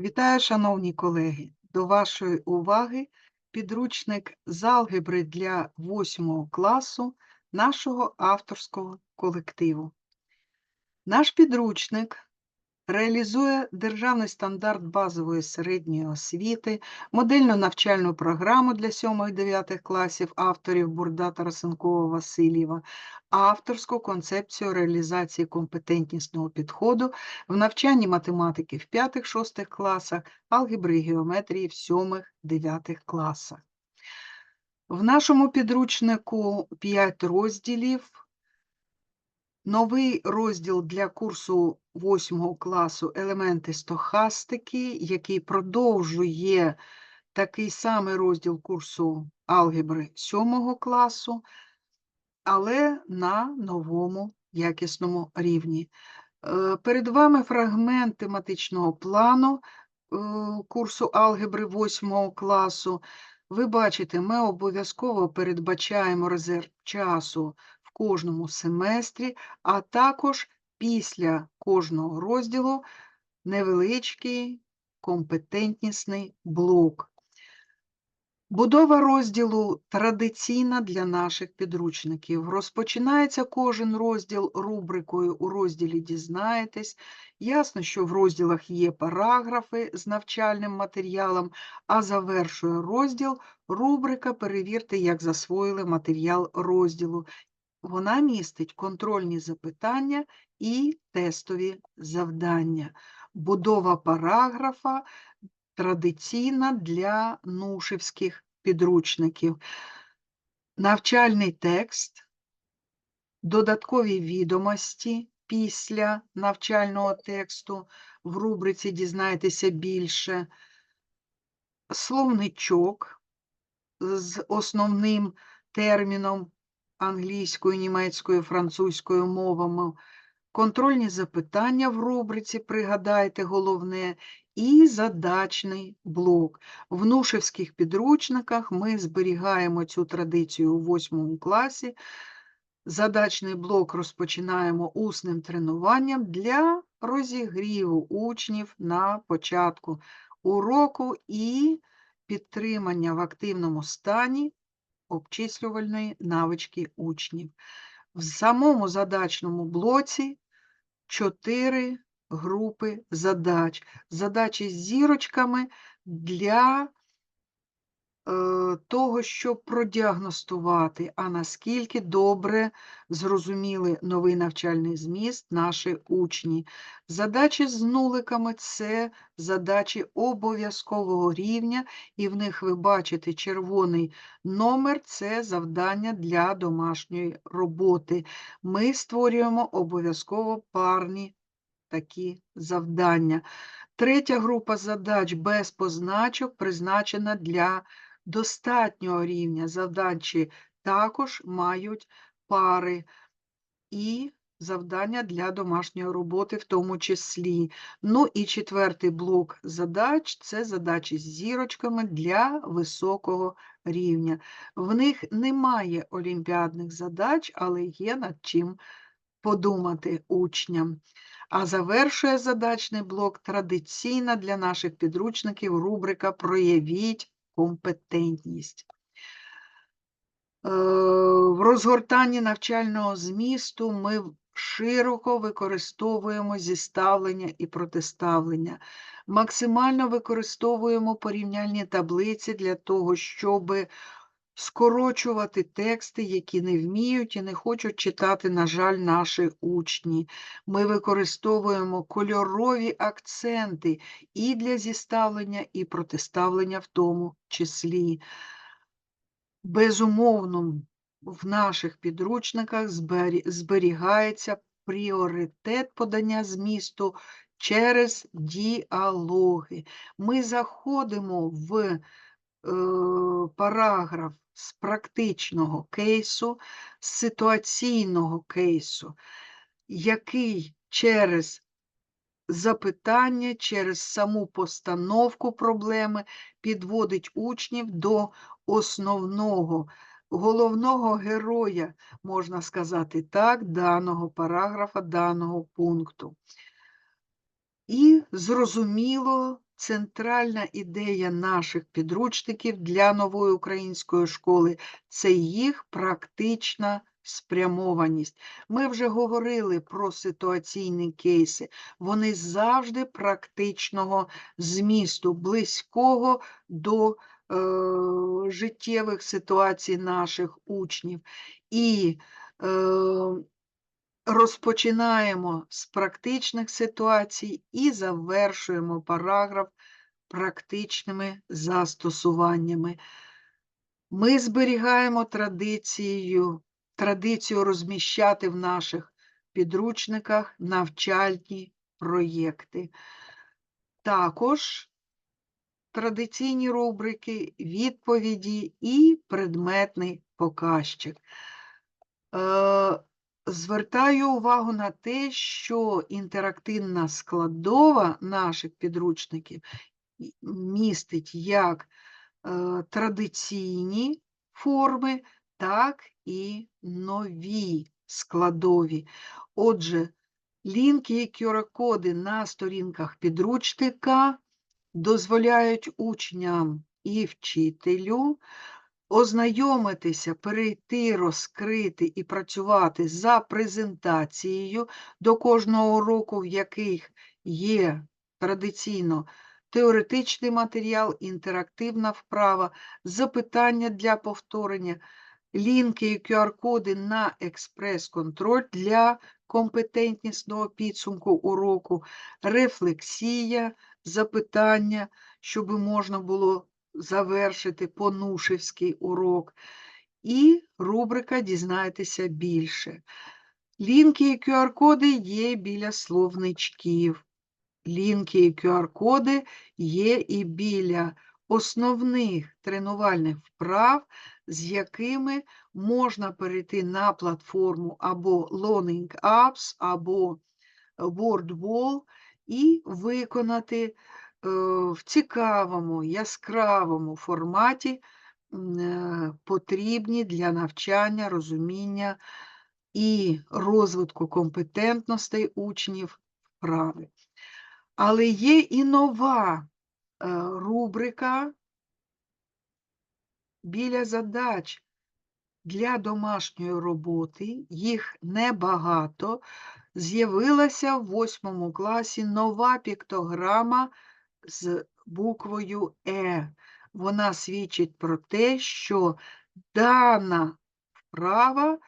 Вітаю, шановні колеги! До вашої уваги підручник з алгебри для 8 класу нашого авторського колективу. Наш підручник реалізує державний стандарт базової середньої освіти, модельну навчальну програму для 7-9 класів авторів Бурда Тарасенкова Васильєва, авторську концепцію реалізації компетентнісного підходу в навчанні математики в 5-6 класах, алгебри і геометрії в 7-9 класах. В нашому підручнику 5 розділів. Новий розділ для курсу 8 класу елементи стохастики, який продовжує такий самий розділ курсу алгебри 7 класу, але на новому якісному рівні. Е, Перед вами фрагмент тематичного плану е, курсу алгебри 8 класу. Ви бачите, ми обов'язково передбачаємо резерв часу кожному семестрі, а також після кожного розділу невеличкий компетентнісний блок. Будова розділу традиційна для наших підручників. Розпочинається кожен розділ рубрикою у розділі Дізнаєтесь. Ясно, що в розділах є параграфи з навчальним матеріалом, а завершує розділ рубрика Перевірте, як засвоїли матеріал розділу. Вона містить контрольні запитання і тестові завдання. Будова параграфа традиційна для нушівських підручників. Навчальний текст, додаткові відомості після навчального тексту. В рубриці Дізнайтеся більше, словничок з основним терміном англійською, німецькою, французькою мовами, контрольні запитання в рубриці Пригадайте головне і задачний блок. В нушевських підручниках ми зберігаємо цю традицію у 8 класі. Задачний блок розпочинаємо усним тренуванням для розігріву учнів на початку уроку і підтримання в активному стані обчислювальної навички учнів. В самому задачному блоці чотири групи задач. Задачі з зірочками для того, щоб продіагностувати, а наскільки добре зрозуміли новий навчальний зміст наші учні. Задачі з нуликами це задачі обов'язкового рівня, і в них ви бачите червоний номер це завдання для домашньої роботи. Ми створюємо обов'язково парні такі завдання. Третя група задач без позначок призначена для достатнього рівня. Задачі також мають пари і завдання для домашньої роботи в тому числі. Ну і четвертий блок задач це задачі з зірочками для високого рівня. В них немає олімпіадних задач, але є над чим подумати учням. А завершує задачний блок традиційна для наших підручників рубрика Проявіть компетентність. Е, В розгортанні навчального змісту ми широко використовуємо зіставлення і протиставлення. Максимально використовуємо порівняльні таблиці для того, щоб скорочувати тексти, які не вміють і не хочуть читати, на жаль, наші учні. Ми використовуємо кольорові акценти і для зіставлення, і протиставлення в тому числі. Безумовно, в наших підручниках зберігається пріоритет подання змісту через діалоги. Ми заходимо в е, параграф з практичного кейсу, з ситуаційного кейсу, який через запитання, через саму постановку проблеми підводить учнів до основного, головного героя, можна сказати так, даного параграфа, даного пункту. І зрозуміло центральна ідея наших підручників для нової української школи це їх практична спрямованість. Ми вже говорили про ситуаційні кейси. Вони завжди практичного змісту, близького до е, життєвих ситуацій наших учнів. І е, розпочинаємо з практичних ситуацій і завершуємо параграф практичними застосуваннями. Ми зберігаємо традицію, традицію розміщати в наших підручниках навчальні проєкти. Також традиційні рубрики, відповіді і предметний показчик. Е, Звертаю увагу на те, що інтерактивна складова наших підручників містить як е, традиційні форми, так і нові складові. Отже, лінки і QR-коди на сторінках підручника дозволяють учням і вчителю ознайомитися, перейти, розкрити і працювати за презентацією до кожного уроку, в яких є традиційно теоретичний матеріал, інтерактивна вправа, запитання для повторення, лінки і QR-коди на експрес-контроль для компетентнісного підсумку уроку, рефлексія, запитання, щоб можна було завершити понушевський урок. І рубрика Дізнайтеся більше. Лінки і QR-коди є біля словничків. Лінки і QR-коди є і біля основних тренувальних вправ, з якими можна перейти на платформу або Learning Apps, або WordWall і виконати в цікавому, яскравому форматі е, потрібні для навчання, розуміння і розвитку компетентностей учнів вправи. Але є і нова е, рубрика біля задач для домашньої роботи, їх небагато. З'явилася в восьмому класі нова піктограма з буквою Е. Вона свідчить про те, що дана вправа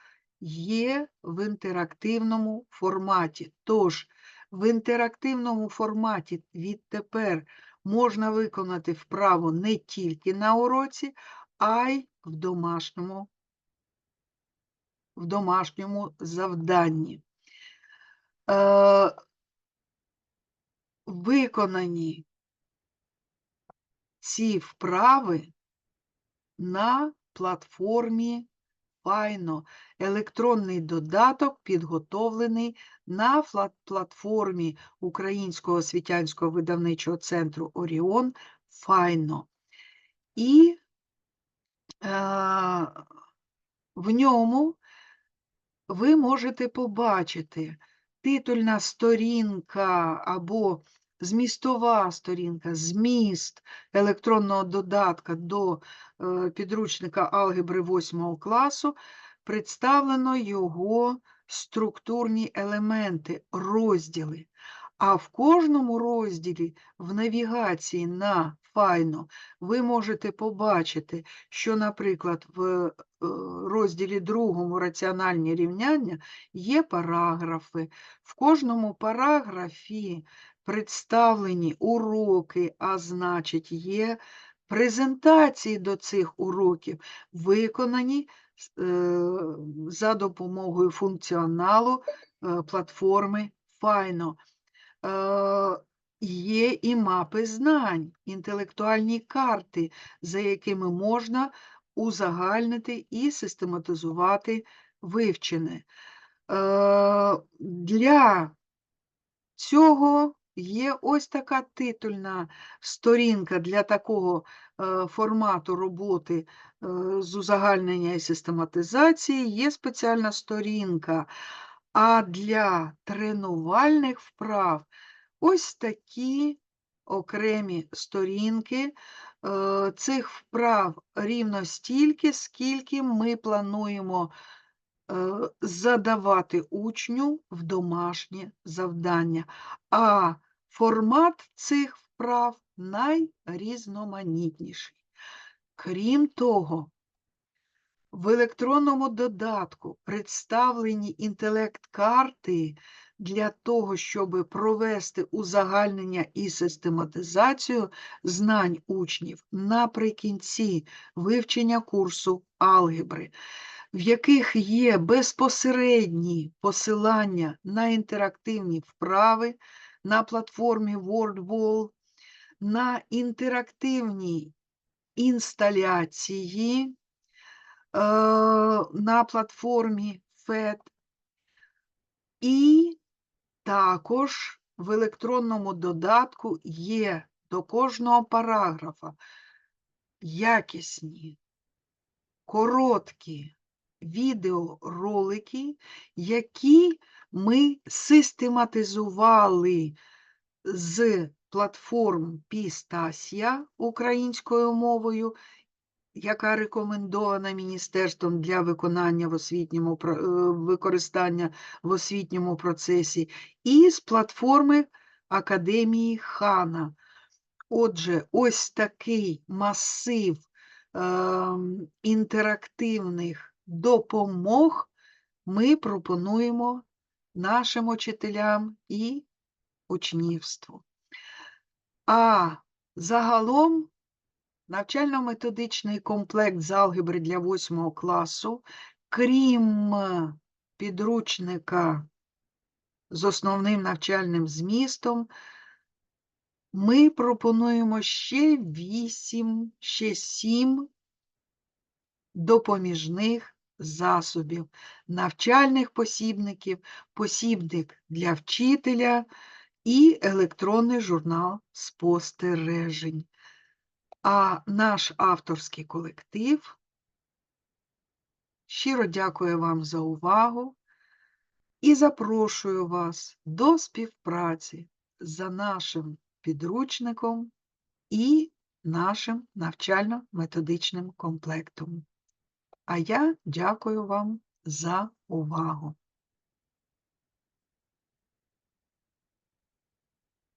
є в інтерактивному форматі. Тож, в інтерактивному форматі відтепер можна виконати вправу не тільки на уроці, а й в домашньому, в домашньому завданні. Е, виконані ці вправи на платформі Файно. Електронний додаток підготовлений на платформі Українського освітянського видавничого центру Оріон Файно. І е, в ньому ви можете побачити титульна сторінка або змістова сторінка, зміст електронного додатка до е, підручника алгебри 8 класу, представлено його структурні елементи, розділи. А в кожному розділі в навігації на файно ви можете побачити, що, наприклад, в е, розділі другому раціональні рівняння є параграфи. В кожному параграфі представлені уроки, а значить, є презентації до цих уроків, виконані е, за допомогою функціоналу е, платформи Файно. Е, Є і мапи знань, інтелектуальні карти, за якими можна узагальнити і систематизувати вивчене. Для цього є ось така титульна сторінка для такого е, формату роботи е, з узагальнення і систематизації, є спеціальна сторінка. А для тренувальних вправ ось такі окремі сторінки е, цих вправ рівно стільки, скільки ми плануємо задавати учню в домашнє завдання. А формат цих вправ найрізноманітніший. Крім того, в електронному додатку представлені інтелект-карти для того, щоб провести узагальнення і систематизацію знань учнів наприкінці вивчення курсу алгебри, в яких є безпосередні посилання на інтерактивні вправи на платформі WordWall, на інтерактивні інсталяції е, на платформі FED. І також в електронному додатку є до кожного параграфа якісні, короткі відеоролики, які ми систематизували з платформ Пістасія українською мовою, яка рекомендована Міністерством для виконання в освітньому е, використання в освітньому процесі, і з платформи Академії Хана. Отже, ось такий масив ем, інтерактивних допомог ми пропонуємо нашим учителям і учнівству. А загалом навчально-методичний комплект з алгебри для 8 класу, крім підручника з основним навчальним змістом, ми пропонуємо ще 8, ще 7 допоміжних засобів, навчальних посібників, посібник для вчителя і електронний журнал спостережень. А наш авторський колектив щиро дякує вам за увагу і запрошую вас до співпраці за нашим підручником і нашим навчально-методичним комплектом. А я дякую вам за увагу.